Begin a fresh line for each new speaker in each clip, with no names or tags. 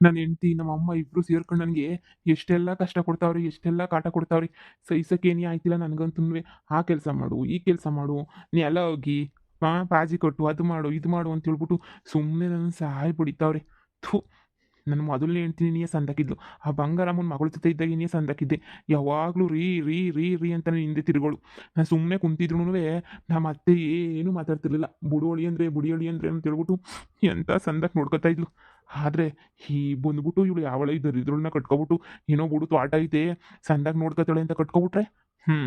ನನ್ನ ಹೆಂಡತಿ, ನಮ್ಮ ಅಮ್ಮ ಇಬ್ರು ಸೇರ್ಕೊಂಡು ನನಗೆ ಎಷ್ಟೆಲ್ಲ ಕಷ್ಟ ಕೊಡ್ತಾವ್ರಿ, ಎಷ್ಟೆಲ್ಲ ಕಾಟ ಕೊಡ್ತಾವ್ರಿ. ಸಹಿಸಕ್ಕೇನೇ ಆಯ್ತಿಲ್ಲ ನನಗಂತೂ ಆ ಕೆಲಸ ಮಾಡು, ಈ ಕೆಲಸ ಮಾಡು, ನೀ ಎಲ್ಲ ಹೋಗಿ ಪಾಜಿ ಕೊಟ್ಟು, ಅದು ಮಾಡು, ಇದು ಮಾಡು ಅಂತ ಹೇಳ್ಬಿಟ್ಟು ಸುಮ್ಮನೆ ನನ್ನ ಸಹಾಯ ಪಡಿತಾವ್ರಿ ಥೂ. ನನ್ನ ಮೊದಲನೇ ಹೆಂಡ್ತೀನಿ ನೀ ಸಂದಾಕಿದ್ಲು. ಆ ಬಂಗಾರಮ್ಮನ ಮಗಳ ಜೊತೆ ಇದ್ದಾಗ ನೀಯೇ ಸಂದಾಕಿದ್ದೆ. ಯಾವಾಗಲೂ ರೀ ರೀ ರೀ ರೀ ಅಂತ ಹಿಂದೆ ತಿರುಗೋಳು. ನಾನು ಸುಮ್ಮನೆ ಕುಂತಿದ್ರು ನಮ್ಮ ಅತ್ತೆ ಏನು ಮಾತಾಡ್ತಿರ್ಲಿಲ್ಲ. ಬುಡೋಳಿ ಅಂದರೆ ಬುಡಿಯೋಳಿ ಅಂದರೆ ಅಂತ ಹೇಳ್ಬಿಟ್ಟು ಎಂಥ ಸಂದಕ್ಕೆ ನೋಡ್ಕೊತಾ ಇದ್ಲು. ಆದರೆ ಈ ಬಂದ್ಬಿಟ್ಟು ಇವಳು ಯಾವಳ ಇದ್ದರು ಇದ್ರನ್ನ ಕಟ್ಕೊಬಿಟ್ಟು, ಏನೋ ಬಿಡು ಆಟ ಐತೆ ಸಂದಕ್ಕೆ ನೋಡ್ಕೊತಾಳೆ ಅಂತ ಕಟ್ಕೊಬಿಟ್ರೆ ಹ್ಞೂ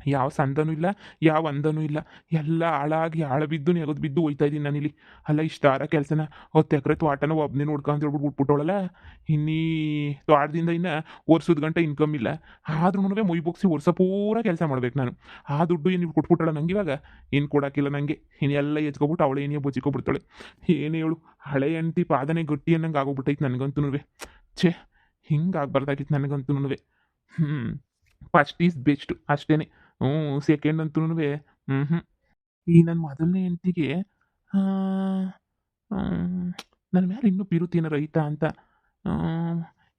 ಯಾವ ಸಂದನೂ ಇಲ್ಲ, ಯಾವ ಅಂದನೂ ಇಲ್ಲ. ಎಲ್ಲ ಹಾಳಾಗಿ ಹಾಳ ಬಿದ್ದು ನೆಗದು ಬಿದ್ದು ಹೋಯ್ತಾ ಇದ್ದೀನಿ ನಾನಿಲ್ಲಿ ಅಲ್ಲ ಇಷ್ಟಾರ ಕೆಲಸನ ಹೊತ್ತು ಎಕರೆ ತೋಟನ ಒಬ್ಬನೇ ನೋಡ್ಕೊಂತ ಹೇಳ್ಬಿಟ್ಟು ಬಿಟ್ಬಿಟ್ಟೋಳಲ್ಲ ಇನ್ನೀ ತೋಟದಿಂದ ಇನ್ನು ವರ್ಷದ ಗಂಟೆ ಇನ್ಕಮ್ ಇಲ್ಲ. ಆದ್ರೂ ಮೊಯ್ ಬೊಗ್ಸಿ ವರ್ಷ ಪೂರ ಕೆಲಸ ಮಾಡ್ಬೇಕು ನಾನು. ಆ ದುಡ್ಡು ಏನು ಕೊಟ್ಬಿಟ್ಟಳ ನಂಗೆ ಇವಾಗ? ಏನು ಕೊಡೋಕ್ಕಿಲ್ಲ ನನಗೆ ಇನ್ನೆಲ್ಲ ಹೆಚ್ಕೊಬಿಟ್ಟು ಅವಳು ಏನೇ ಬಚ್ಚಿಕೊಬಿಡ್ತಾಳೆ ಏನೇ ಹೇಳು, ಹಳೆ ಹೆಂಡ್ತಿ ಪಾದನೆ ಗಟ್ಟಿ ಅನ್ನಂಗೆ ಆಗೋಗ್ಬಿಟ್ಟೈತೆ ನನಗಂತೂ ಛೇ, ಹಿಂಗೆ ಆಗ್ಬಾರ್ದಾಗಿತ್ತು ನನಗಂತೂ ಹ್ಞೂ ಫಸ್ಟ್ ಈಸ್ ಬೆಸ್ಟ್ ಅಷ್ಟೇ ಹ್ಞೂ ಸೆಕೆಂಡ್ ಅಂತೂ ಹ್ಞೂ ಹ್ಞೂ ಈ ನನ್ನ ಮೊದಲನೇ ಹೆಂಡತಿಗೆ ನನ್ನ ಮೇಲೆ ಇನ್ನೂ ಪಿರುತಿನ ರೈತ ಅಂತ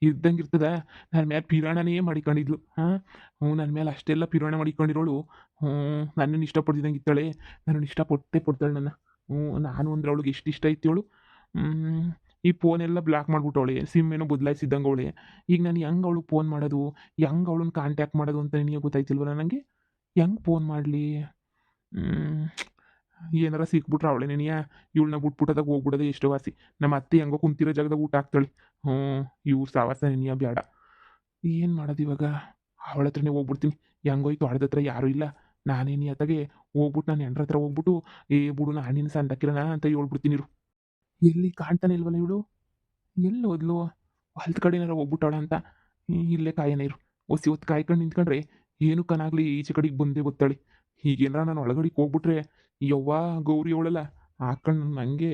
ಇದ್ದಂಗೆ ಇರ್ತದ. ನನ್ನ ಮೇಲೆ ಪಿರಾಣನೇ ಮಾಡಿಕೊಂಡಿದ್ಲು. ಹಾಂ, ಹ್ಞೂ ನನ್ನ ಮೇಲೆ ಅಷ್ಟೆಲ್ಲ ಪಿರಾಣ ಮಾಡಿಕೊಂಡಿರೋಳು. ಹ್ಞೂ ನನ್ನನ್ನು ಇಷ್ಟಪಡ್ತಿದ್ದಂಗೆ ಇತ್ತಾಳೆ ನನ್ನನ್ನು ಇಷ್ಟಪಟ್ಟೆ ಪಡ್ತಾಳೆ ನನ್ನ. ಹ್ಞೂ, ನಾನು ಅಂದ್ರೆ ಅವಳಿಗೆ ಎಷ್ಟು ಇಷ್ಟ ಅವಳು ಈ ಫೋನೆಲ್ಲ ಬ್ಲಾಕ್ ಮಾಡ್ಬಿಟ್ಟವಳೆ. ಸಿಮ್ ಏನೋ ಬದಲಾಯಿಸಿದ್ದಂಗೆ ಅವಳೆ. ಈಗ ನಾನು ಹೆಂಗೆ ಅವಳು ಫೋನ್ ಮಾಡೋದು? ಹೆಂಗೆ ಅವಳನ್ನ ಕಾಂಟ್ಯಾಕ್ಟ್ ಮಾಡೋದು ಅಂತ ನಿನಗೆ ಗೊತ್ತಾಯ್ತಿಲ್ವಲ್ಲ ನನಗೆ? ಹೆಂಗೆ ಫೋನ್ ಮಾಡಲಿ. ಏನಾರ ಸಿಕ್ಬಿಟ್ರೆ ಅವಳೆ ನೆನೆಯ ಇವಳನ್ನ ಬಿಟ್ಬಿಟ್ಟದಾಗ ಹೋಗ್ಬಿಡೋದು ಎಷ್ಟು ವಾಸಿ. ನಮ್ಮ ಅತ್ತೆ ಹೆಂಗೋ ಕುಂತಿರೋ ಜಾಗದಾಗ ಊಟ ಹಾಕ್ತಾಳೆ. ಹ್ಞೂ ಇವ್ರು ಸಾವಾಸ ನೆನೆಯ ಬೇಡ ಏನು ಮಾಡೋದು ಇವಾಗ? ಅವಳ ಹತ್ರನೇ ಹೋಗ್ಬಿಡ್ತೀನಿ. ಹೆಂಗೋಯ್ತು ಹತ್ರ ಯಾರೂ ಇಲ್ಲ. ನಾನೇನು ಅತ್ತಾಗೆ ಹೋಗ್ಬಿಟ್ಟು ನಾನು ಹೆಂಡ್ರ ಹತ್ರ ಹೋಗ್ಬಿಟ್ಟು, ಏ, ಬಿಡು ನಾನಿನ ಸಂದಕ್ಕಿರೋಣ ಅಂತ ಹೇಳ್ಬಿಡ್ತೀನಿ ಇರು. ಎಲ್ಲಿ ಕಾಣ್ತಾನೆ ಇಲ್ವಲ್ಲ ಇವಳು? ಎಲ್ಲಿ ಹೋದ್ಲು? ಹೊಲ್ದ ಕಡೆನಾರ ಹೋಗ್ಬಿಟ್ಟವಳ ಅಂತ. ಇಲ್ಲೇ ಕಾಯನ ಇರು. ಒಸಿ ಹೊತ್ತು ಕಾಯ್ಕೊಂಡು ನಿಂತ್ಕೊಂಡ್ರೆ ಏನು ಕನಾಗ್ಲಿ ಈಚೆ ಕಡೆಗೆ ಬಂದೇ ಗೊತ್ತಾಳಿ. ಈಗೇನಾರ ನಾನು ಒಳಗಡೆಗೆ ಹೋಗ್ಬಿಟ್ರೆ ಯವ್ವ ಗೌರಿ ಅವಳಲ್ಲ ಹಾಕೊಂಡು ನನಗೆ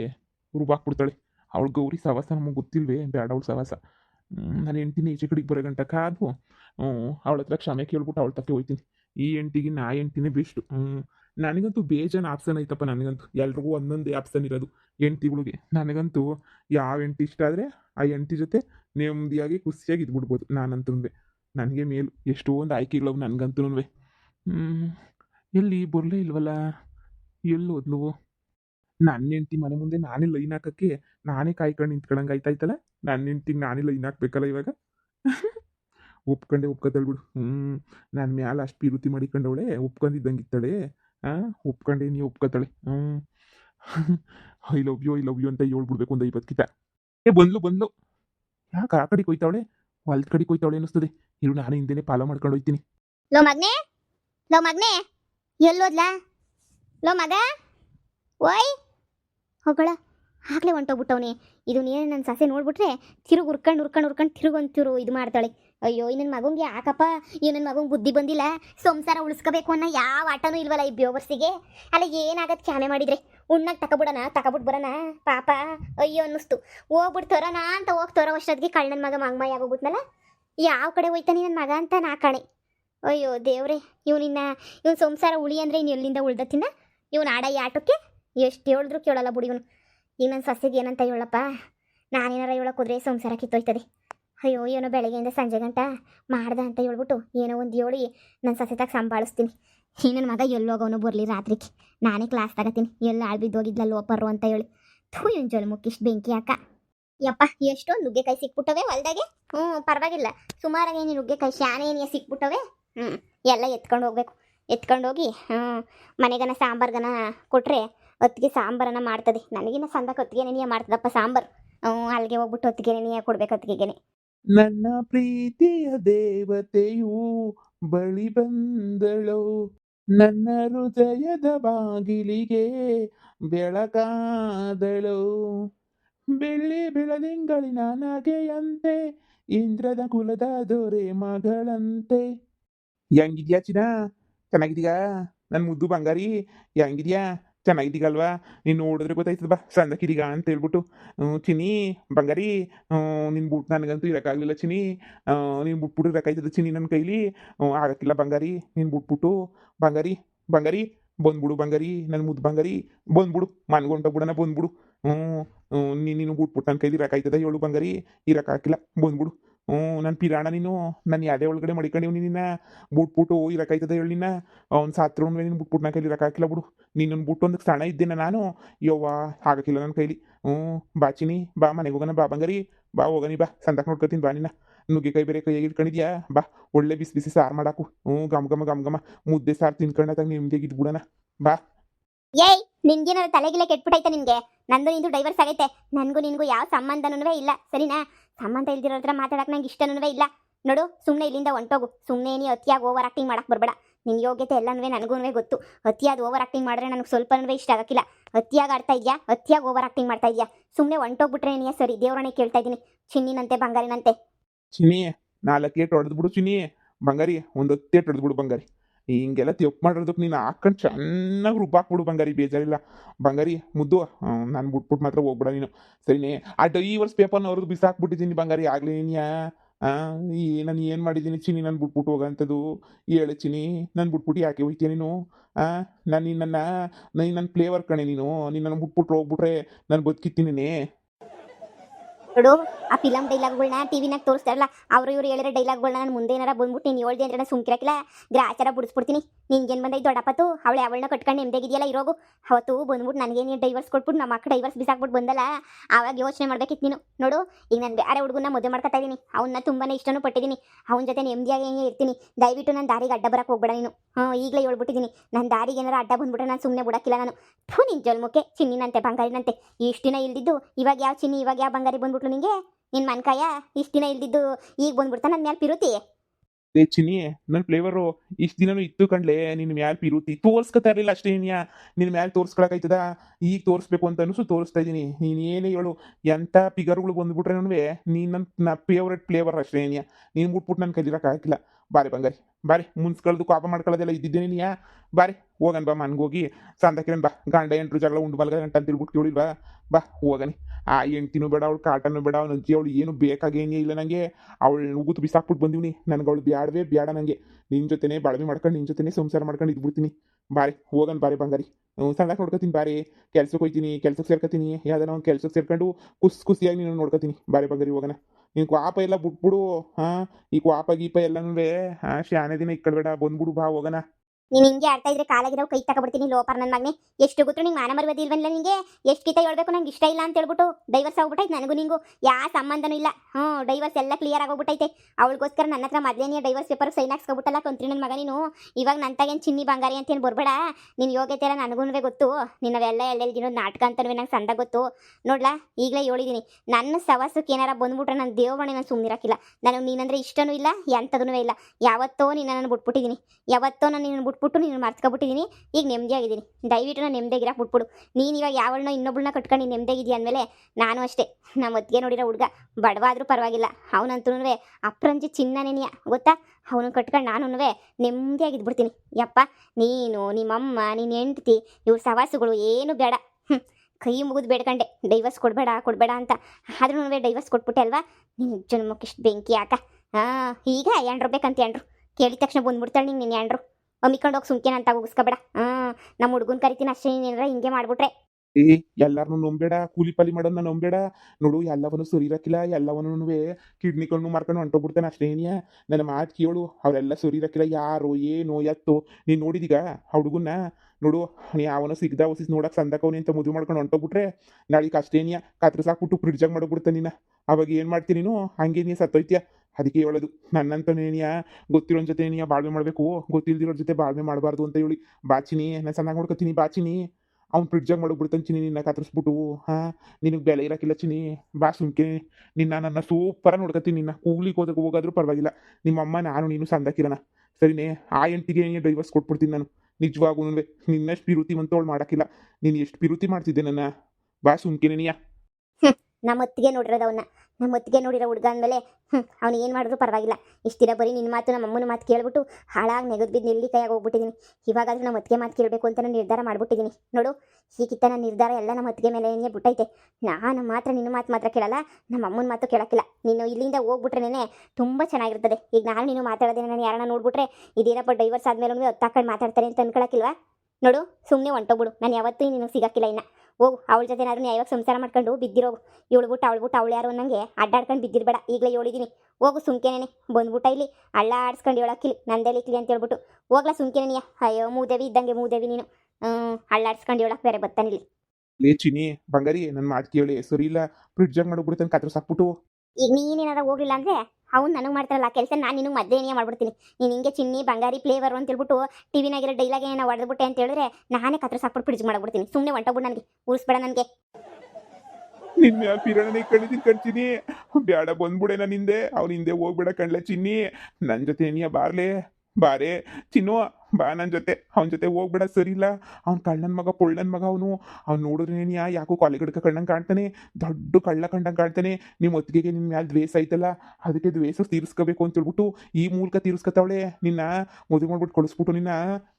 ರುಬಾಕ್ಬಿಡ್ತಾಳೆ ಅವಳು ಗೌರಿ ಸವಾಸ ನಮಗೆ ಗೊತ್ತಿಲ್ವೇ ಬೇಡ ಅವಳು ಸವಾಸ. ನಾನು ಹೆಂಡ್ತಿನ ಈಚೆ ಕಡೆಗೆ ಬರೋ ಗಂಟ ಕಾದು ಅವಳ ಹತ್ರ ಕ್ಷಮೆ ಕೇಳ್ಬಿಟ್ಟು ಅವಳ ತಕ್ಕೆ ಹೋಯ್ತೀನಿ. ಈ ಎಂಟಿಗೆ ನಾ ಎಂಟಿನೇ ಬೆಸ್ಟು. ನನಗಂತೂ ಬೇಜಾನ್ ಆಪ್ಷನ್ ಐತಪ್ಪ ನನಗಂತೂ. ಎಲ್ರಿಗೂ ಒಂದೊಂದೇ ಆಪ್ಷನ್ ಇರೋದು ಎಂಟಿಗಳಿಗೆ ನನಗಂತೂ ಯಾವ ಎಂಟಿ ಇಷ್ಟ ಆದರೆ ಆ ಎಂಟಿ ಜೊತೆ ನೆಮ್ಮದಿಯಾಗಿ ಖುಷಿಯಾಗಿ ಇದ್ಬಿಡ್ಬೋದು ನಾನಂತೂ ನನಗೆ ಮೇಲು ಎಷ್ಟೊಂದು ಆಯ್ಕೆಗಳವು ನನಗಂತೂ ಎಲ್ಲಿ ಬರಲೇ ಇಲ್ವಲ್ಲ ಎಲ್ಲಿ ಹೋದ್ಲು ನನ್ನ ಹೆಂಡ್ತಿ ಮನೆ ಮುಂದೆ ನಾನೇ ಲೈನ್ ಹಾಕಕ್ಕೆ ನಾನೇ ಕಾಯ್ಕೊಂಡು ನಿಂತ್ಕೊಳಂಗೆ ಆಯ್ತಾಯ್ತಲ್ಲ ನನ್ನ ಹೆಂಡ್ತಿಗೆ ನಾನೇ ಲೈನ್ ಹಾಕ್ಬೇಕಲ್ಲ ಇವಾಗ ಒಪ್ಕೊಂಡೆ ಒಪ್ಕೊತಾಳೆ ಬಿಡು ಹ್ಞೂ ನನ್ನ ಮ್ಯಾಲ ಅಷ್ಟು ಪಿರುತಿ ಮಾಡಿಕೊಂಡವಳೆ ಒಪ್ಕೊಂಡಿದ್ದಂಗೆ ಇತ್ತಾಳೆ ಹಾಂ ಒಪ್ಕೊಂಡೆ ನೀ ಒಪ್ಕೊತಾಳೆ ಹ್ಞೂ I love you I love you ಅಂತ ಹೇಳ್ಬಿಡ್ಬೇಕು ಒಂದು ಐವತ್ತು ಕಿತ ಏ ಬಂದ್ಲು ಬಂದ್ಲು ಯಾಕೆ ಆ ಕಡೆಗೆ ಕೊಯ್ತಾವಳೆ ಹೊಲ್ದ ಕಡೆ ಕೊಯ್ತಾವಳೆ ಅನಿಸ್ತದೆ ಇರು ನಾನು ಹಿಂದೆನೇ ಫಾಲೋ ಮಾಡ್ಕೊಂಡು ಹೋಯ್ತೀನಿ.
ಲೋ ಮಗ್ನೆ ಲೋ ಮಗ್ನೆ ಎಲ್ಲೋದ್ಲಾ ಲೋ ಮಗ, ಓಯ್ ಹೋಗಳ ಆಗ್ಲೇ ಹೊಂಟೋಗ್ಬಿಟ್ಟವನೆ. ಇದು ನೀನು ನನ್ನ ಸಸೆ ನೋಡ್ಬಿಟ್ರೆ ತಿರುಗಿ ಉರ್ಕೊಂಡು ಉರ್ಕೊಂಡು ಉರ್ಕೊಂಡು ತಿರುಗೊಂಚೂರು ಇದು ಮಾಡ್ತಾಳೆ. ಅಯ್ಯೋ ಈ ನನ್ನ ಮಗಂಗೆ ಯಾಕಪ್ಪ? ಈ ನನ್ನ ಮಗಂಗೆ ಬುದ್ಧಿ ಬಂದಿಲ್ಲ? ಸಂಸಾರ ಉಳಿಸ್ಕೋಬೇಕು ಅನ್ನೋ ಯಾವ ಆಟನೂ ಇಲ್ವಲ್ಲ ಈ ಬ್ಯೋವರ್ಸಿಗೆ? ಅಲ್ಲ ಏನಾಗತ್ತೆ ಕ್ಯಾಮೆ ಮಾಡಿದ್ರೆ? ಉಣ್ಣಾಗ ತಕೊಬಿಡೋಣ ತಕೊಬಿಟ್ಟು ಬರೋಣ. ಪಾಪ, ಅಯ್ಯೋ ಅನ್ನಿಸ್ತು. ಹೋಗ್ಬಿಟ್ಟು ತರೋಣ ಅಂತ ಹೋಗಿ ತರೋ ಅಷ್ಟೊತ್ತಿಗೆ ಕಳ್ಳನ ಮಗ ಮಂಗಮಾಯಿ ಆಗೋಗ್ಬಿಟ್ನಲ್ಲ? ಯಾವ ಕಡೆ ಹೋಯ್ತಾನೆ ನನ್ನ ಮಗ ಅಂತ ನಾ ಕಣೆ. ಅಯ್ಯೋ ದೇವ್ರೆ ಇವನಿನ್ನ ಇವನು ಸಂಸಾರ ಉಳಿ ಅಂದರೆ ಇನ್ನು ಎಲ್ಲಿಂದ ಉಳ್ದತ್ತಿನ ಇವನು ಆಡ ಈ ಆಟಕ್ಕೆ? ಎಷ್ಟು ಹೇಳಿದ್ರು ಕೇಳಲ್ಲ ಬಿಡಿ ಇವನು. ಈಗ ನನ್ನ ಸಸ್ಯಗೆ ಏನಂತ ಹೇಳಪ್ಪ? ನಾನೇನಾರ ಹೇಳಕ್ಕೆ ಹೋದ್ರೆ ಸಂಸಾರ ಕಿತ್ತೋಯ್ತದೆ. ಅಯ್ಯೋ, ಏನೋ ಬೆಳಗ್ಗೆಯಿಂದ ಸಂಜೆ ಗಂಟ ಮಾಡ್ದ ಅಂತ ಹೇಳ್ಬಿಟ್ಟು ಏನೋ ಒಂದು ಹೇಳಿ ನನ್ನ ಸಸ್ಯದಾಗ ಸಂಭಾಳಿಸ್ತೀನಿ. ಈ ನನ್ನ ಮಗ ಎಲ್ಲೋಗವನು ಬರಲಿ ರಾತ್ರಿಗೆ ನಾನೇ ಕ್ಲಾಸ್ ತಗತೀನಿ. ಎಲ್ಲ ಆಳ್ಬಿದ್ದೋಗಿದ್ಲ ಲೋಪರು ಅಂತ ಹೇಳಿ. ಥೂ ಇವನ್ ಜೊಲ್ ಮುಕ್ಕಿಷ್ಟು ಬೆಂಕಿ ಹಾಕ. ಯಪ್ಪ, ಎಷ್ಟೊಂದು ನುಗ್ಗೆಕಾಯಿ ಸಿಕ್ಬಿಟ್ಟವೆ ಹೊಲ್ದಾಗೆ? ಹ್ಞೂ, ಪರವಾಗಿಲ್ಲ. ಸುಮಾರಾಗಿ ಏನು ನುಗ್ಗೆಕಾಯಿ ಶಾನೆ ಏನಿಯ ಸಿಕ್ಬಿಟ್ಟವೆ? ಹ್ಞೂ, ಎಲ್ಲ ಎತ್ಕೊಂಡು ಹೋಗ್ಬೇಕು. ಎತ್ಕೊಂಡು ಹೋಗಿ, ಹ್ಞೂ, ಮನೆಗನ ಸಾಂಬಾರ್ಗನ ಕೊಟ್ಟರೆ ಹೊತ್ತಿಗೆ ಸಾಂಬಾರನ್ನ ಮಾಡ್ತದೆ. ನನಗಿನ್ನ ಸಂದಕ್ಕೆ ಹೊತ್ತಿಗೆ ನೆನೆಯ ಮಾಡ್ತದಪ್ಪ ಸಾಂಬಾರು? ಹ್ಞೂ, ಅಲ್ಲಿಗೆ ಹೋಗ್ಬಿಟ್ಟು ಹೊತ್ತಿಗೆ ನೆನೆಯ ಕೊಡ್ಬೇಕು ಹೊತ್ತಿಗೆನೆ
ನನ್ನ ಪ್ರೀತಿಯ ದೇವತೆಯು ಬಳಿ ಬಂದಳು. ನನ್ನ ಹೃದಯದ ಬಾಗಿಲಿಗೆ ಬೆಳಕಾದಳು. ಬೆಳ್ಳಿ ಬೆಳದಿಂಗಳಿನ ನಗೆಯಂತೆ ಇಂದ್ರದ ಕುಲದ ದೊರೆ ಮಗಳಂತೆ. ಹೆಂಗಿದ್ಯಾ ಚಿನ್ನ? ಚೆನ್ನಾಗಿದ್ಯಾ ನನ್ನ ಮುದ್ದು ಬಂಗಾರಿ, ಹೆಂಗಿದ್ಯಾ? ಚೆನ್ನಾಗಿದ್ದೀಗಲ್ವಾ ನೀನು ನೋಡಿದ್ರೆ ಗೊತ್ತಾಯ್ತದ, ಬಾ ಸಂದಕಿದೀಗ ಅಂತ ಹೇಳ್ಬಿಟ್ಟು ಚಿನಿ ಬಂಗಾರಿ ನಿನ್ನ ಬುಟ್ ನನಗಂತೂ ಇರೋಕ್ಕಾಗಲಿಲ್ಲ ಚಿನಿ ನೀನು ಬಿಟ್ಬಿಟ್ಟು ಇರೋಕ್ಕಾಯ್ತದ ಚಿನಿ ನನ್ನ ಕೈಲಿ ಆಗಕ್ಕಿಲ್ಲ ಬಂಗಾರಿ, ನೀನು ಬಿಟ್ಬಿಟ್ಟು ಬಂಗಾರಿ ಬಂಗಾರಿ, ಬಂದ್ಬಿಡು ಬಂಗಾರಿ ನನ್ನ ಮುದ್ದು ಬಂಗಾರಿ, ಬಂದ್ಬಿಡು ಮನ್ಗೊಂಡೋಗ್ಬಿಡಣ ಬಂದ್ಬಿಡು ಹ್ಞೂ ನೀನು ಬಿಟ್ಬಿಟ್ಟು ನನ್ನ ಕೈಲಿ ಇರೋಕ್ಕಾಯ್ತದ ಏಳು ಬಂಗಾರಿ ಇರೋಕ್ಕಾಗಿಲ್ಲ ಬಂದ್ಬಿಡು. ಹ್ಞೂ ನನ್ನ ಪಿರಾಣ ನೀನು, ನಾನು ಯಾವ್ದೇ ಒಳಗಡೆ ಮಡಿಕೊಂಡಿವ್ ನಿನ್ನ ಬುಟ್ಬಿಟ್ಟು ಇರಕಾಯ್ತದ ಹೇಳಿ ನಿನ್ನ ಅವ್ನು ಸಾತ್ರ ನೀನು ಬಿಟ್ಬಿಟ್ಟು ನನ್ನ ಕೈಲಿ ಇರಕಾಕಿಲ್ಲ ಬಿಡು. ನಿನ್ನನ್ನು ಬಿಟ್ಟು ಒಂದು ಸಣ್ಣ ಇದ್ದೇನೆ ನಾನು. ಯವ್ವ ಆಗಕ್ಕಿಲ್ಲ ನನ್ನ ಕೈಲಿ. ಹ್ಞೂ ಬಾಚಿನಿ ಬಾ ಮನೆಗೆ ಹೋಗೋಣ, ಬಾ ಬಂಗಾರಿ. ಬಾ ಹೋಗನಿ ಬಾ ಸಂದಕ್ಕೆ ನೋಡ್ಕೊತೀನಿ, ಬಾ ನಿನ್ನ ನುಗ್ಗೆಕಾಯಿ ಬೇರೆ ಕೈಯಾಗಿ ಇಟ್ಕೊಂಡಿದ್ಯಾ ಬಾ, ಒಳ್ಳೆ ಬಿಸಿ ಬಿಸಿ ಸಾರು ಮಾಡಾಕು. ಹ್ಞೂ ಗಮ್ ಗಮ ಗಮ್ ಗಮ ಮುದ್ದೆ ಸಾರು ತಿನ್ಕೊಂಡಾಗ ನಿಮ್ದಿಗೆ ಇದ್ಬಿಡೋಣ. ಬಾ.
ನಿನ್ಗೇನಾದ್ರು ತಲೆಗಿಲ್ಲ ಕೆಟ್ಬಿಟ್ಟೈತೆ ನಿನ್ಗೆ? ನಂದು ನಿಂದು ಡೈವರ್ಸ್ ಆಗೈತೆ. ನನಗೂ ನಿನಗೂ ಯಾವ ಸಂಬಂಧನೂ ಇಲ್ಲ. ಸರಿನಾ? ಸಂಬಂಧ ಇಲ್ದಿರೋ ಹತ್ರ ಮಾತಾಡಕ್ ನಂಗೆ ಇಷ್ಟನೂ ಇಲ್ಲ. ನೋಡು ಸುಮ್ಮನೆ ಇಲ್ಲಿಂದ ಹೊಂಟೋಗು. ಸುಮ್ಮನೆ ನೀ ಅತಿಯಾಗಿ ಓವರ್ ಆಕ್ಟಿಂಗ್ ಮಾಡಕ್ ಬರಬೇಡ. ನಿನ್ ಯೋಗ್ಯತೆ ಎಲ್ಲನೂ ನನಗೂ ಗೊತ್ತು. ಅತಿಯಾದ ಓವರ್ ಆಕ್ಟಿಂಗ್ ಮಾಡಿದ್ರೆ ನನಗೆ ಸ್ವಲ್ಪನೂ ಇಷ್ಟ ಆಗಕ್ಕಿಲ್ಲ. ಅತಿಯಾಗಿ ಆಡ್ತಾ ಇದೆಯಾ? ಅತಿಯಾಗಿ ಓವರ್ ಆಕ್ಟಿಂಗ್ ಮಾಡ್ತಾ ಇದೆಯಾ? ಸುಮ್ಮನೆ ಹೊಂಟೋಗ್ಬಿಟ್ರೆ ನೀ ಸರಿ. ದೇವರನ್ನೇ ಕೇಳ್ತಾ ಇದ್ದೀನಿ. ಚಿನ್ನಿನಂತೆ, ಬಂಗಾರಿನಂತೆ.
ಚಿನ್ನಿ ನಾಲ್ಕು ಏಟ್ ಹೊಡೆದ್ಬಿಡು ಚಿನಿ ಬಂಗಾರಿ ಒಂದು ಹೊತ್ತು ಏಟ್ ಹೊಡೆದು ಬಿಡು ಬಂಗಾರಿ. ಹಿಂಗೆಲ್ಲ ತೆಪ್ಪು ಮಾಡಿರೋದಕ್ಕೆ ನೀನು ಹಾಕೊಂಡು ಚೆನ್ನಾಗಿ ರುಬ್ಬಾಕ್ಬಿಡು ಬಂಗಾರಿ, ಬೇಜಾರಿಲ್ಲ. ಬಂಗಾರಿ, ಮುದ್ದು ನಾನು ಬಿಟ್ಬಿಟ್ಟು ಮಾತ್ರ ಹೋಗ್ಬಿಡ ನೀನು. ಸರಿನೇ? ಆ ಡೈವರ್ಸ್ ಪೇಪರ್ನ ಅವ್ರದ್ದು ಬಿಸಾಕ್ಬಿಟ್ಟಿದ್ದೀನಿ ಬಂಗಾರಿ, ಆಗಲಿ ನೀನ್ಯಾ ಈ ನಾನು ಏನು ಮಾಡಿದ್ದೀನಿ? ಚಿನಿ ನಾನು ಬಿಟ್ಬಿಟ್ಟು ಹೋಗೋಂಥದ್ದು ಹೇಳು ಚಿನಿ ನಾನು ಬಿಟ್ಬಿಟ್ಟು ಯಾಕೆ ಹೋಯ್ತೀಯ ನೀನು? ನಾನು ನಿನ್ನನ್ನು, ನೀನು ನನ್ನ ಫ್ಲೇವರ್ ಕಣೆ ನೀನು. ನಿನ್ನನ್ನು ಬಿಟ್ಬಿಟ್ಟು ಹೋಗ್ಬಿಟ್ರೆ ನಾನು ಬದುಕಿತ್ತೀನಿ
ನೋಡು, ಆ ಫಿಲಮ್ ಡೈಲಾಗ್ಗಳನ್ನ ಟಿವಿನಾಗ ತೋರಿಸ್ತಾರಲ್ಲ, ಅವ್ರು ಇವ್ರು ಹೇಳಿರೋ ಡೈಲಾಗ್ಗಳನ್ನ ನಾನು ಮುಂದೆ ಏನಾರ ಬಂದ್ಬಿಟ್ಟು ನೀನು ಹೇಳ್ದೆ ಅಂದ್ರೆ ಸುಮ್ಕಿರಕ್ಕಿಲ್ಲ ಗ್ರಾಚಾರ ಬಿಡಿಸ್ಬಿಡ್ತೀನಿ. ನಿನ್ಗೇನು ಬಂದೈತೆ ದೊಡ್ಡಪ್ಪತ್ತು ಅವಳು ಅವಳನ್ನ ಕಟ್ಕೊಂಡು ನೆಮ್ಮದಿಗಿದೆಯಲ್ಲ ಇರೋಗು. ಅವತ್ತು ಬಂದ್ಬಿಟ್ಟು ನನಗೆ ನೀನು ಡೈವರ್ಸ್ ಕೊಟ್ಬಿಟ್ಟು ನಮ್ಮ ಅಕ್ಕ ಡೈವರ್ಸ್ ಬಿಸಾಕ್ಬಿಟ್ಟು ಬಂದಲ್ಲ, ಆವಾಗ ಯೋಚನೆ ಮಾಡ್ಬೇಕಿತ್ತು ನೀನು. ನೋಡು, ಈಗ ನಾನು ಬೇರೆ ಹುಡುಗನ ಮದುವೆ ಮಾಡ್ಕೊತಾ ಇದ್ದೀನಿ ಅವನ್ನ ತುಂಬಾ ಇಷ್ಟನೂ ಪಟ್ಟಿದ್ದೀನಿ ಅವನ ಜೊತೆ ನೆಮ್ಮದಿಯಾಗಿ ಹೆಂಗೆ ಇರ್ತೀನಿ. ದಯವಿಟ್ಟು ನನ್ನ ದಾರಿಗೆ ಅಡ್ಡ ಬರಕ್ಕೆ ಹೋಗ್ಬೇಡ ನೀನು. ಹ್ಞೂ ಈಗಲೇ ಹೇಳ್ಬಿಟ್ಟಿದ್ದೀನಿ ನನ್ನ ದಾರಿಗೆ ಏನಾರ ಅಡ್ಡ ಬಂದ್ಬಿಟ್ರೆ ನಾನು ಸುಮ್ಮನೆ ಬಿಡಕ್ಕಿಲ್ಲ ನಾನು. ಫೂ ನಿನ್ನ ಜಲ್ಮುಖೆ ಚಿನ್ನಿನಂತೆ, ಬಂಗಾರಿನಂತೆ. ಇಷ್ಟು ಇಲ್ದಿದ್ದು, ಇವಾಗ ಯಾವ ಚಿನ್ನಿ, ಇವಾಗ ಯಾವ ಬಂಗಾರಿ ಬಂದ್ಬಿಟ್ಲು ನಿಂಗೆ? ನಿನ್ ಮನ್ಕಾಯ? ಇಷ್ಟು ದಿನ ಇಲ್ದಿದ್ದು ಈಗ ಬಂದ್ಬಿಡ್ತಾ ನನ್ನ ಮ್ಯಾಲ್ ಪಿರುತಿ?
ಏ ಚಿನಿ ನನ್ನ ಫ್ಲೇವರು ಇಷ್ಟು ದಿನನೂ ಇತ್ತು ಕಂಡ್ಲೆ ನಿನ್ನ ಮ್ಯಾಲ್ ಪಿರುತಿ. ತೋರ್ಸ್ಕೊತಾ ಇರಲಿಲ್ಲ ಅಷ್ಟೇ ನೀನ್ಯಾ. ನಿನ್ನ ಮ್ಯಾಲ್ ತೋರ್ಸ್ಕೊಳಕಾಯ್ತದ? ಈಗ ತೋರ್ಸ್ಬೇಕು ಅಂತ ಅನಿಸು ತೋರಿಸ್ತಾ ಇದೀನಿ ನೀನು ಏನೇ ಹೇಳು ಎಂಥ ಫಿಗರ್ಗಳು ಬಂದ್ಬಿಟ್ರೆ ನೀನು ನನ್ನ ನನ್ನ ಫೇವ್ರೆಟ್ ಫ್ಲೇವರ್ ಅಷ್ಟೇ ನೀನ್ ನೀನು ಬಿಟ್ಬಿಟ್ಟು ನನ್ನ ಕಲಿಯೋಕ್ಕಾಗಿಲ್ಲ ಬಾರಿ ಬಂಗಾರಿ. ಬಾರಿ ಮುನ್ಸ್ಕಳ್ದು ಕಾಪ ಮಾಡ್ಕೊಳ್ಳೋದೆಲ್ಲ ಇದ್ದಿದ್ದೇನೆ ನೀ ಬಾರಿ, ಹೋಗನ್ ಬಾ ಮನ್ಗೋಗಿ ಸಂದಕಿರನ್ ಬಾ. ಗಂಡ ಎಂಟ್ರು ಜಗಳ ಉಂಡು ಬಲ್ಗ ಗಂಟ ಅಂತ ತಿಳ್ಬಿಟ್ಟು ಕೇಳಿಲ್ವಾ ಬಾ. ಹೋಗನಿ. ಆ ಹೆಂಡ್ತಿನೂ ಬೇಡ, ಅವಳು ಕಾಟನೂ ಬೇಡ, ಅವ್ನ ಅಜ್ಜಿ, ಅವಳು ಏನು ಬೇಕಾಗೇನೇ ಇಲ್ಲ ನನಗೆ ಅವಳು ಉಗುತ್ತು ಬಿಸಾಕ್ಬಿಟ್ಟು ಬಂದಿವ್ನಿ. ನನಗೆ ಅವಳು ಬ್ಯಾಡವೇ ಬ್ಯಾಡ ನನಗೆ ನಿನ್ನ ಜೊತೆನೇ ಬಾಳ್ವೆ ಮಾಡ್ಕೊಂಡು ನಿನ್ನ ಜೊತೆನೇ ಸಂಸಾರ ಮಾಡ್ಕೊಂಡು ಇದ್ಬಿಡ್ತೀನಿ. ಬಾರಿ, ಹೋಗನ್ ಬಾರಿ ಬಂಗಾರಿ. ಸಣ್ಣಕ್ಕೆ ನೋಡ್ಕೊತೀನಿ ಬಾರಿ. ಕೆಲ್ಸಕ್ಕೆ ಹೋಗ್ತೀನಿ ಕೆಲ್ಸಕ್ಕೆ ಸೇರ್ಕೊತೀನಿ. ಯಾವ್ದಾನ ಒಂದು ಕೆಲ್ಸಕ್ಕೆ ಸೇರ್ಕೊಂಡು ಖುಷಿ ಖುಷಿಯಾಗಿ ನೀನು ನೋಡ್ಕೊತೀನಿ. ಬಾರಿ ಬಂಗಾರಿ ಹೋಗೋಣ ನೀನು ಕ್ವಾಪ ಎಲ್ಲ ಬಿಟ್ಬಿಡು, ಹಾಂ, ಈ ಕ್ವಾಪ ಗೀಪ ಎಲ್ಲನೂ ಹಾಂ, ಶಾನೆ ದಿನ ಇಕ್ಕಳ್ಬೇಡ, ಬಂದ್ಬಿಡು ಬಾ ಹೋಗೋಣ.
ನೀನು ಹಿಂಗೆ ಆಡ್ತಾ ಇದ್ರೆ ಕಾಲಾಗಿರೋ ಕೈ ತಗೊಬಿಡ್ತೀನಿ ಲೋಪರ್ ನನ್ನ ಮಗನೇ. ಎಷ್ಟು ಗೊತ್ತು ನಿಂಗೆ ಮಾನ ಮರ್ಯಾದೆ ಇಲ್ವಲ್ಲ ನಿಂಗೆ? ಎಷ್ಟು ಕಿತ ಹೇಳ್ಬೇಕು ನಂಗೆ ಇಷ್ಟ ಇಲ್ಲ ಅಂತ ಹೇಳ್ಬಿಟ್ಟು ಡೈವರ್ಸ್ ಆಗ್ಬಿಟ್ಟೈತೆ ನನಗೂ ನಿಂಗೂ. ಯಾವ ಸಂಬಂಧನೂ ಇಲ್ಲ. ಹ್ಞೂ ಡೈವರ್ಸ್ ಎಲ್ಲ ಕ್ಲಿಯರ್ ಆಗೋಗ್ಬಿಟ್ಟೈತೆ ಅವಳಿಗೋಸ್ಕರ ನನ್ನ ಹತ್ರ ಮೊದಲೇನೇ ಡೈವರ್ಸ್ ಪೇಪರ್ ಸೈನ್ ಹಾಕ್ಸ್ಕೊಬಿಟ್ಟಲ್ಲ ಕೊಂತ್ರಿ ನನ್ನ ಮಗ ನೀನು. ಇವಾಗ ನನ್ನ ತಗೇನು ಚಿನ್ನಿ ಬಂಗಾರಿ ಅಂತೇನು ಬರ್ಬೇಡ. ನಿನ್ನ ಯೋಗ್ಯತೆ ಎಲ್ಲ ನನಗೂ ಗೊತ್ತು. ನಿನ್ನವೆಲ್ಲ ಎಲ್ಲೆಲ್ಲಿ ದಿನದ ನಾಟಕ ಅಂತನೂ ನಂಗೆ ಸಂದ ಗೊತ್ತು. ನೋಡ್ಲಾ, ಈಗಲೇ ಹೇಳಿದ್ದೀನಿ ನನ್ನ ಸವಾಸಕ್ಕೆ ಏನಾರ ಬಂದ್ಬಿಟ್ರೆ ನನ್ನ ದೇವರಣೆ ನಾನು ಸುಮ್ಮನಿರಕ್ಕಿಲ್ಲ ನನಗೆ ನೀನಂದ್ರೆ ಇಷ್ಟನೂ ಇಲ್ಲ ಎಂಥದೂ ಇಲ್ಲ. ಯಾವತ್ತೋ ನಿನ್ನ ನಾನು ಬಿಟ್ಬಿಟ್ಟಿದ್ದೀನಿ ಯಾವತ್ತೋ ನಾನು ನಿನ್ನ ಬಿಟ್ಬಿಟ್ಟು ನೀನು ಮರ್ತ್ಕೊಬಿಟ್ಟಿದ್ದೀನಿ ಈಗ ನೆಮ್ಮದಿಯಾಗಿದ್ದೀನಿ ದಯವಿಟ್ಟು ನಾನು ನೆಮ್ಮದಿಯಾಗಿರ ಬಿಟ್ಬಿಡು. ನೀನು ಇವಾಗ ಯಾವಳನ್ನ ಇನ್ನೊಬ್ಳನ್ನ ಕಟ್ಕೊಂಡು ನೀನು ನೆಮ್ಮದಿಯಾಗಿದೆಯಾ ಅಂದಮೇಲೆ ನಾನು ಅಷ್ಟೇ. ನಮ್ಮ ಒತ್ತಿಗೆ ನೋಡಿರೋ ಹುಡುಗ. ಬಡವಾದ್ರೂ ಪರವಾಗಿಲ್ಲ. ಅವನಂತೂ ಅಪ್ರಂಜಿ ಚಿನ್ನನೇನಿಯ ಗೊತ್ತಾ? ಅವನು ಕಟ್ಕೊಂಡು ನಾನು ನೆಮ್ಮದಿಯಾಗಿದ್ಬಿಡ್ತೀನಿ ಯಪ್ಪ, ನೀನು, ನಿಮ್ಮಮ್ಮ ನಿನ್ನ ಹೆಂಡ್ತಿ, ಇವ್ರ ಸವಾಸುಗಳು ಏನು ಬೇಡ. ಕೈ ಮುಗಿದು ಬೇಡ್ಕಂಡೆ. ಡೈವರ್ಸ್ ಕೊಡಬೇಡ ಕೊಡಬೇಡ ಅಂತ. ಆದ್ರೂ ಡೈವರ್ಸ್ ಕೊಟ್ಬಿಟ್ಟೆ ಅಲ್ವಾ? ನಿನ್ನ ಜನ್ಮಕ್ಕಿಷ್ಟು ಬೆಂಕಿ ಯಾಕ ಹಾಂ, ಈಗ ಎಂಡ್ರು ಬೇಕಂತ ಎಂಡ್ರು ಕೇಳಿದ ತಕ್ಷಣ ಬಂದ್ಬಿಡ್ತಾಳೆ ನಿಂಗೆ ನಿನ್ನ ಎಂಡ್ರು ಅಮ್ಮಿಕೊಂಡು ಹೋಗಿ ಸುಮ್ಕೇನ ಅಂತ ಹೋಗಿಸ್ಕೊಬೇಡ ಹಾ ನಮ್ಮ ಹುಡುಗನ್ ಕರಿತೀನಿ ಅಷ್ಟೇ ಏನಾರ ಹಿಂಗೆ ಮಾಡ್ಬಿಟ್ರೆ.
ಏ, ಎಲ್ಲಾರನು ನಂಬೇಡ ಕೂಲಿ ಪಾಲಿ ಮಾಡೋದನ್ನ ನಂಬೇಡ ನೋಡು ಎಲ್ಲವನು ಸರಿ ಇರಕ್ಕಿಲ್ಲ ಎಲ್ಲವನ್ನೂ ಕಿಡ್ನಿ ಕಣ್ಣು ಮಾರ್ಕೊಂಡು ಹೊಂಟೋಗ್ಬಿಡ್ತಾನೆ ಅಷ್ಟೇನಿಯ ನನ್ನ ಮಾತು ಕೇಳು, ಅವರೆಲ್ಲ ಸರಿ ಇರಕ್ಕಿಲ್ಲ ಯಾರು ಏನು ಎತ್ತು. ನೀನ್ ನೋಡಿದೀಗ ಹುಡುಗನ್ನ? ನೋಡು, ನೀ ಅವನು ಸಿಗ್ದ ಹೊಸಿಸ್ ನೋಡಕ್ಕೆ ಸಂದಕವನಿ ಅಂತ ಮದುವೆ ಮಾಡ್ಕೊಂಡು ಹೊಂಟೋಗ್ಬಿಟ್ರೆ, ನಾಳೆಗೆ ಅಷ್ಟೇನಿಯ ಕತ್ರಿಸಾಕ್ಬಿಟ್ಟು ಫ್ರಿಡ್ಜಾಗ ಮಾಡ್ಬಿಡ್ತ ನೀನ. ಅವಾಗ ಏನು ಮಾಡ್ತೀನಿ ನೀನು? ಹಂಗೆ ನೀ ಸತ್ತೋಯ್ತೀಯ? ಅದಕ್ಕೆ ಹೇಳೋದು ಗೊತ್ತಿರೋನ್ ಜೊತೆ ನೀ ಬಾಳ್ವೆ ಮಾಡಬೇಕು? ಗೊತ್ತಿಲ್ದಿರೋ ಜೊತೆ ಬಾಳ್ವೆ ಮಾಡಬಾರ್ದು ಅಂತ ಹೇಳಿ, ಬಾಚಿನಿ, ನಾನು ಚೆನ್ನಾಗಿ ನೋಡ್ಕೊತೀನಿ, ಬಾಚಿನಿ. ಅವ್ನು ಫ್ರಿಡ್ಜಾಗ ಮಾಡೋಗ್ಬಿಡ್ತಾನೆ ಚಿನಿ ನಿನ್ನ ಕತ್ತರಿಸ್ಬಿಟ್ಟು. ಹಾಂ? ನಿನಗೆ ಬೆಲೆ ಇರಕ್ಕಿಲ್ಲ ಚಿನಿ ಬಾ ಸುಮ್ಕೆ. ನಿನ್ನ ನನ್ನ ಸೂಪರಾಗಿ ನೋಡ್ಕೊತೀನಿ ನಿನ್ನ. ಕೂಗ್ಲಿಕ್ಕೆ ಹೋದಾಗ ಹೋಗಾದ್ರೂ ಪರವಾಗಿಲ್ಲ. ನಿಮ್ಮಮ್ಮ, ನಾನು, ನೀನು ಸಂದಕಿರಣ. ಸರಿನೇ? ಆ ಎಂಟಿಗೆ ಡೈವರ್ಸ್ ಕೊಟ್ಬಿಡ್ತೀನಿ ನಾನು. ನಿಜವಾಗೂ ನಿನ್ನಷ್ಟು ಪಿರುತಿ ಅವಳು ಮಾಡೋಕ್ಕಿಲ್ಲ ನೀನು ಎಷ್ಟು ಪಿರುತಿ ಮಾಡ್ತಿದ್ದೆ ನನ್ನ. ಬಾ ಸುಮ್ಕೆ ನೀಯ
ನಮ್ಮತ್ತಿಗೆ ನೋಡಿರೋದು ಅವನ್ನ ನಮ್ಮ ಅತ್ತಿಗೆ ನೋಡಿರೋ ಹುಡುಗ ಅಂದಮೇಲೆ ಹ್ಞೂ ಅವ್ನು ಏನು ಮಾಡಿದ್ರು ಪರವಾಗಿಲ್ಲ. ಇಷ್ಟಿರ ಬರೀ ನಿನ್ನ ಮಾತು ನಮ್ಮ ಅಮ್ಮನ ಮಾತು ಕೇಳ್ಬಿಟ್ಟು ಹಾಳಾಗಿ ನೆಗೆದು ಬಿದ್ದು ನಿಲ್ಲಿ ಕೈಯಾಗಿ ಹೋಗ್ಬಿಟ್ಟಿದ್ದೀನಿ ಇವಾಗಾದ್ರೂ ನಮ್ಮ ಹೊತ್ತಿಗೆ ಮಾತು ಕೇಳಬೇಕು ಅಂತ ನಿರ್ಧಾರ ಮಾಡಿಬಿಟ್ಟಿದ್ದೀನಿ ನೋಡು ಹೀಗಿತ್ತ ನನ್ನ ನಿರ್ಧಾರ ಎಲ್ಲ ನಮ್ಮ ಹೊತ್ತಿಗೆ ಮೇಲೆ ಬಿಟ್ಟೈತೆ. ನಾನು ಮಾತ್ರ ನಿನ್ನ ಮಾತು ಮಾತ್ರ ಕೇಳಲ್ಲ ನಮ್ಮ ಅಮ್ಮನ ಮಾತು ಕೇಳೋಕ್ಕಿಲ್ಲ. ನೀನು ಇಲ್ಲಿಂದ ಹೋಗ್ಬಿಟ್ರೇನೆ ತುಂಬ ಚೆನ್ನಾಗಿರ್ತದೆ. ಈಗ ನಾನು ನೀನು ಮಾತಾಡೋದೇ ನಾನು ಯಾರನ್ನ ನೋಡ್ಬಿಟ್ರೆ ಇದೇನಪ್ಪ ಡೈವರ್ಸ್ ಆದಮೇಲೆ ಹೊತ್ತಾಕೊಂಡು ಮಾತಾಡ್ತಾರೆ ಅಂತ ಅನ್ಕೊಳಕ್ಕಿಲ್ವಾ? ನೋಡು ಸುಮ್ಮನೆ ಹೊಂಟೋಗ್ಬಿಡು. ನಾನು ಯಾವತ್ತೂ ನಿನಗೆ ಸಿಗೋಕ್ಕಿಲ್ಲ ಇನ್ನು. ಹೋಗು ಅವಳ ಜೊತೆ ಏನಾದ್ರು ನ್ಯಾಯವಾಗಿ ಸಂಸಾರ ಮಾಡ್ಕೊಂಡು ಬಿದ್ದಿರೋ ಇವಳು ಬಿಟ್ಟು ಅವಳು ಬಿಟ್ಟು ಅವಳು ಯಾರು ಅನ್ನಂಗೆ ಅಡ್ಡಾಡ್ಕೊಂಡು ಬಿದ್ದಿರಬೇಡ ಈಗಲೇ ಹೇಳಿದ್ದೀನಿ ಹೋಗು ಸುಮ್ಕೆನೇ ಬಂದ್ಬಿಟ್ಟ ಇಲ್ಲಿ. ಅಳ್ಳ ಆಡ್ಸ್ಕೊಂಡು ಹೇಳಕ್ಕಿಲಿ ನಂದೇಲಿಕ್ಲಿ ಅಂತ ಹೇಳ್ಬಿಟ್ಟು. ಹೋಗ್ಲಾ ಸುಮ್ಕೆನೇನಿಯ ಅಯ್ಯೋ, ಮೂದೇವಿ ಇದ್ದಂಗೆ ಮೂದೇವಿ ನೀನು. ಅಳ್ಳಾಡ್ಸ್ಕೊಂಡು ಹಳ್ಳಾಡ್ಸ್ಕೊಂಡು ಹೇಳಕ್ ಬೇರೆ ಬರ್ತಾನಿಲ್ಲಿ
ಲೇ ಚಿನಿ ಬಂಗಾರಿ ನನ್ನ ಮಾತು ಕೇಳಿ. ಸರಿ ಇಲ್ಲ ಫ್ರಿಡ್ಜಾಗ ಮಾಡಿಬಿಡ್ತಾನೆ ಕತ್ರ
ಈಗ ನೀನೇನಾರ ಹೋಗ್ಲಿಲ್ಲ ಅಂದ್ರೆ ಅವ್ನು ನನಗೆ ಮಾಡ್ತಾರಲ್ಲ ಕೆಲಸ ನಾನು ನಿನಗೆ ಏನೇ ಮಾಡ್ಬಿಡ್ತೀನಿ. ನೀನು ಹಿಂಗೆ ಚಿನ್ನಿ, ಬಂಗಾರಿ ಫ್ಲೇವರ್ ಅಂತ ಹೇಳ್ಬಿಟ್ಟು ಟಿವಿನಾಗಿರೋ ಡೈಲಾಗ್ ಏನೋ ಹೊಡೆದ್ಬಿಟ್ಟೆ ಅಂತ ಹೇಳಿದ್ರೆ ನಾನೇ ಕತ್ರ ಸಾಕ್ಬಿಟ್ಟು ಫ್ರಿಡ್ಜ್ ಮಾಡ್ಬಿಡ್ತೀನಿ. ಸುಮ್ಮನೆ ಹೊಂಟೋಗ್ಬಿಡು ನನಗೆ ಉಳಿಸ್ಬೇಡ ನನಗೆ.
ನಿನ್ನ ಮ್ಯಾಲ ಪಿರಣನೆ ಕಣ್ತೀನಿ ಬೇಡ ಬಂದ್ಬಿಡೆ ನಾನು ಹಿಂದೆ ಅವ್ನ ಹಿಂದೆ ಹೋಗ್ಬೇಡ ಕಣ್ಲೆ ಚಿನ್ನಿ. ನನ್ನ ಜೊತೆ ನೀಯ ಬಾರ್ಲೆ? ಬಾರೆ? ಚಿನ್ನು ಬಾ ನನ್ನ ಜೊತೆ, ಅವನ ಜೊತೆ ಹೋಗ್ಬೇಡ ಸರಿಲ್ಲ ಅವ್ನ ಕಳ್ಳನ ಮಗ, ಪೊಳ್ಳನ ಮಗ ಅವನು. ಅವ್ನು ನೋಡಿದ್ರೆ ನೀ ಯಾಕೋ ಗಿಡಕ್ಕೆ ಕಣ್ಣಂಗೆ ಕಾಣ್ತಾನೆ. ದೊಡ್ಡ ಕಳ್ಳ ಕಂಡಂಗೆ ಕಾಣ್ತಾನೆ. ನಿಮ್ಮ ಒತ್ತಿಗೆಗೆ ನಿನ್ನ ಮ್ಯಾಲೆ ದ್ವೇಷ ಐತಲ್ಲ, ಅದಕ್ಕೆ ದ್ವೇಷ ತೀರಿಸ್ಕೋಬೇಕು ಅಂತ ಹೇಳ್ಬಿಟ್ಟು ಈ ಮೂಲಕ ತೀರಿಸ್ಕೊತಾವಳೆ. ನಿನ್ನ ಮದುವೆ ಮಾಡ್ಬಿಟ್ಟು ಕಳಿಸ್ಬಿಟ್ಟು ನಿನ್ನ,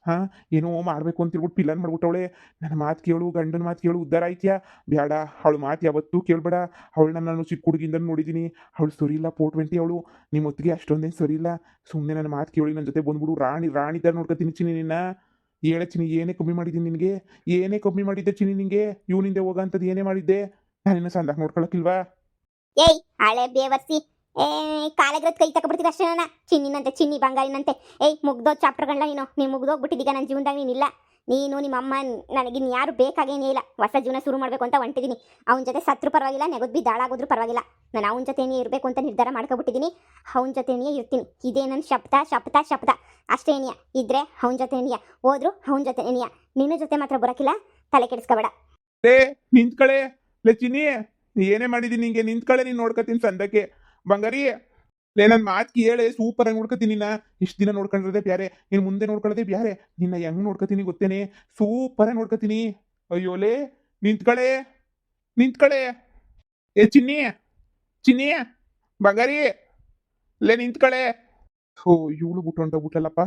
ಹಾಂ, ಏನೋ ಮಾಡಬೇಕು ಅಂತ ಹೇಳ್ಬಿಟ್ಟು ಪಿಲ್ಲನ್ ಮಾಡ್ಬಿಟ್ಟವಳೆ. ನನ್ನ ಮಾತು ಕೇಳು, ಗಂಡನ ಮಾತು ಕೇಳು, ಉದ್ದಾರ ಆಯ್ತೀಯಾ? ಬೇಡ ಅವಳು ಮಾತು ಯಾವತ್ತೂ ಕೇಳಬೇಡ. ಅವಳನ್ನ ನಾನು ಚಿಕ್ಕ ಹುಡುಗಿಂದ ನೋಡಿದ್ದೀನಿ ಅವಳು ಸರಿ ಇಲ್ಲ ಫೋರ್ ಟ್ವೆಂಟಿ ಅವಳು. ನಿಮ್ಮ ಹೊತ್ತಿಗೆ ಅಷ್ಟೊಂದೇನು ಸರಿ ಇಲ್ಲ. ಸುಮ್ಮನೆ ನನ್ನ ಮಾತು ಕೇಳಿ ನನ್ನ ಜೊತೆ ಬಂದ್ಬಿಡು. ರಾಣಿ ರಾಣಿ ಥರ ನೋಡ್ಕೊತೀನಿ ಚಿನಿ ನಿನ್ನ. ಹೇಳ ಚಿನ್ನಿ ಏನೇ ಕಮ್ಮಿ ಮಾಡಿದ್ದೀನಿ ನಿನಗೆ? ಏನೇ ಕಮ್ಮಿ ಮಾಡಿದ್ದೆ ಚಿನ್ನಿ ನಿನಗೆ ಇವನಿಂದೆ ಹೋಗಂಥದ್ದು ಏನೇ ಮಾಡಿದ್ದೆ? ನಾನು ಸಂದ ಸಂದಾಕ ನೋಡ್ಕೊಳಕ್ಕಿಲ್ವಾ?
ಏಯ್, ಹಳೆ ಬೇವರ್ಸಿ. ಏ ಕಾಲಗ್ರದ ಕೈ ತಗೊಬಿಡ್ತೀರ ಅಷ್ಟೇ ನಾನು. ಚಿನ್ನಿನಂತೆ, ಚಿನ್ನಿ ಬಂಗಾರಿನಂತೆ. ಏಯ್ ಮುಗ್ದೋ ಚಾಪ್ಟರ್ಗಳನ್ನ ನೀನು. ನೀನು ಮುಗ್ದೋಗ್ಬಿಟ್ಟಿದ್ದೀಗ ನನ್ನ ಜೀವನದಾಗ ನೀನಿಲ್ಲ. ನೀನು ನಿಮ್ಮ ಅಮ್ಮ ನನಗಿನ್ ಯಾರು ಬೇಕಾಗೇನೇ ಇಲ್ಲ. ಹೊಸ ಜೀವನ ಶುರು ಮಾಡಬೇಕು ಅಂತ ಹೊಂಟಿದ್ದೀನಿ ಅವನ ಜೊತೆ ಸತ್ರು ಪರವಾಗಿಲ್ಲ ನೆಗದು ಬಿ ದಾಳಾಗೋದ್ರೂ ಪರವಾಗಿಲ್ಲ. ನಾನು ಅವನ ಜೊತೆನೇ ಇರಬೇಕು ಅಂತ ನಿರ್ಧಾರ ಮಾಡ್ಕೊಬಿಟ್ಟಿದ್ದೀನಿ ಅವನ ಜೊತೆನೇ ಇರ್ತೀನಿ. ಇದೇ ನನ್ನ ಶಬ್ದ ಶಬ್ದ ಶಬ್ದ. ಅಷ್ಟೇನಿಯ ಇದ್ರೆ ಅವನ ಜೊತೆನಿಯ ಹೋದ್ರು ಅವನ ಜೊತೆನಿಯ ನಿನ್ನ ಜೊತೆ ಮಾತ್ರ ಬರೋಕಿಲ್ಲ. ತಲೆ ಕೆಡಿಸ್ಕೋಬೇಡ.
ಲೇ ನಿಂತ್ಕಳೆ. ಲೇ ಚಿನಿ ಏನೇ ಮಾಡಿದೀನಿ ನಿಂಗೆ ನಿಂತ್ಕಳೆ, ನೀನು ನೋಡ್ಕೊತೀನಿ ಸಂದಕ್ಕೆ. ಬಂಗಾರಿ ಲೇ ನನ್ನ ಮಾತು ಹೇಳಿ ಸೂಪರ್ ಆಗಿ ನೋಡ್ಕೊತೀನಿ ನಾ ಇಷ್ಟು ದಿನ ನೋಡ್ಕೊಂಡಿರೋದೇ ಬ್ಯಾರೆ ಇನ್ನು ಮುಂದೆ ನೋಡ್ಕೊಳ್ಳೋದೇ ಬ್ಯಾರೆ. ನಿನ್ನ ಹೆಂಗ್ ನೋಡ್ಕೊತೀನಿ ಗೊತ್ತೇನೆ? ಸೂಪರ್ ಹಂಗೆ ನೋಡ್ಕೊತೀನಿ. ಅಯ್ಯೋ ಲೇ, ನಿಂತ್ಕಳೆ ನಿಂತ್ಕಳೆ. ಏ, ಚಿನ್ನಿ ಚಿನ್ನಿ, ಬಂಗಾರಿ. ಲೇ, ನಿಂತ್ಕಳೆ. ಓ, ಇವಳು ಬಿಟ್ಟು ಹೊಂಟೋಗ್ಬಿಟ್ಲಲ್ಲಪ್ಪ.